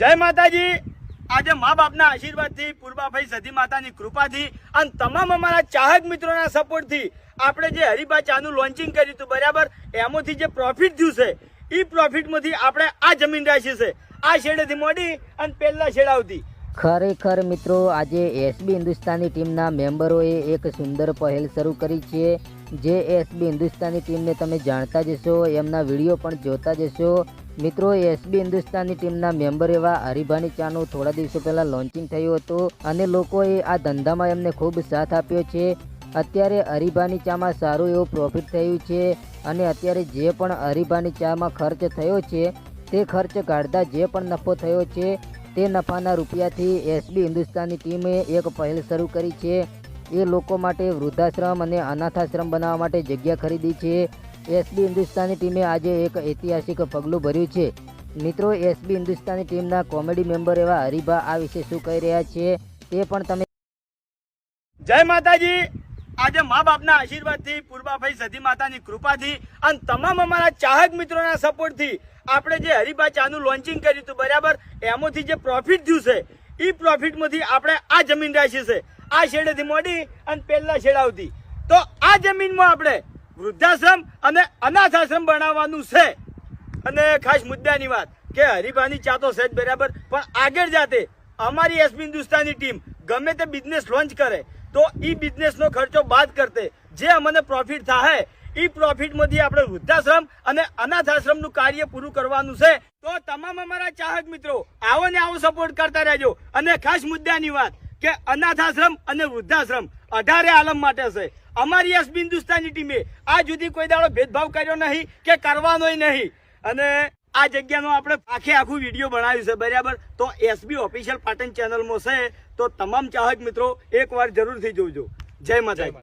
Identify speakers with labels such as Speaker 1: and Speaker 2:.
Speaker 1: જય માતાજી. આજે મા બાપના આશીર્વાદથી, પૂર્વાભાઈ સધી માતાની કૃપાથી અને તમામ અમારા ચાહક મિત્રોના સપોર્ટથી આપણે જે હરિભા ચાનું લોન્ચિંગ કર્યું હતું, બરાબર? એમાંથી જે પ્રોફિટ થયું છે એ પ્રોફિટમાંથી આપણે આ જમીન રાખી છે. આ શેડેથી મોડી અને પહેલા શેડ આવતી.
Speaker 2: ખરેખર મિત્રો, આજે એસબી હિન્દુસ્તાની ટીમના મેમ્બરોએ એક સુંદર પહેલ શરૂ કરી છે. જે એસબી હિન્દુસ્તાની ટીમને તમે જાણતા જશો એમના વીડિયો પણ જોતા જશો મિત્રો એસબી હિન્દુસ્તાની ટીમના મેમ્બર એવા હરિભાની ચાનું થોડા દિવસો પહેલાં લોન્ચિંગ થયું હતું અને લોકોએ આ ધંધામાં એમને ખૂબ સાથ આપ્યો છે. અત્યારે હરિભાની ચામાં સારું એવું પ્રોફિટ થયું છે અને અત્યારે જે પણ હરિભાની ચામાં ખર્ચ થયો છે, તે ખર્ચ કાઢતા જે પણ નફો થયો છે, તે નફાના રૂપિયાથી એસબી હિન્દુસ્તાની ટીમે એક પહેલ શરૂ કરી છે. એ લોકો માટે વૃદ્ધાશ્રમ અને અનાથાશ્રમ બનાવવા માટે જગ્યા ખરીદી છે. એસબી હિન્દુસ્તાની ટીમે આજે એક ઐતિહાસિક પગલું ભર્યું છે. મિત્રો, એસબી હિન્દુસ્તાની ટીમના કોમેડી મેમ્બર એવા હરિભા આ વિશે શું કહી રહ્યા છે તે પણ તમે
Speaker 1: જય માતાજી! આજે મા બાપના આશીર્વાદથી, પૂર્વાભાઈ સધી માતાની કૃપાથી અને તમામ અમારા ચાહક મિત્રોના સપોર્ટથી આપણે જે હરિભા ચાનું લોન્ચિંગ કર્યું હતું, બરાબર? એમાંથી જે પ્રોફિટ થયું છે એ પ્રોફિટમાંથી આપણે આ જમીન રાખી છે. આ શેડેથી મોડી અને પહેલા શેડ આવતી. તો આ જમીનમાં આપણે વૃદ્ધાશ્રમ અને અનાથાશ્રમ બનાવવાનું છે. અને ખાસ મુદ્દાની વાત કે હરિભાની ચા તો સહેજ બરાબર, પણ આગળ જાતે અમારી એસબી હિન્દુસ્તાની ટીમ ગમે તે બિઝનેસ લોન્ચ કરે, તો એ બિઝનેસનો ખર્ચો બાદ કરતે. જે અમને પ્રોફિટ થાય એ પ્રોફિટમાંથી આપણે વૃદ્ધાશ્રમ અને અનાથાશ્રમનું કાર્ય પૂરું કરવાનું છે. તો તમામ અમારા ચાહક મિત્રો, આવો ને આવો સપોર્ટ કરતા રહેજો. અને ખાસ મુદ્દાની વાત કે અનાથાશ્રમ અને વૃદ્ધાશ્રમ અઢારે આલમ માટે છે. અમારી યશ હિન્દુસ્તાની ટીમે આ જુદી કોઈ દાડો ભેદભાવ કર્યો નહીં કે કરવાનો નહીં. અને આ જગ્યાનો આપણે આખે આખું વીડિયો બનાવ્યું છે, બરાબર? તો એસબી ઓફિશિયલ પાટણ ચેનલમાં છે. તો તમામ ચાહક મિત્રો, એકવાર જરૂરથી જોજો. જય માતા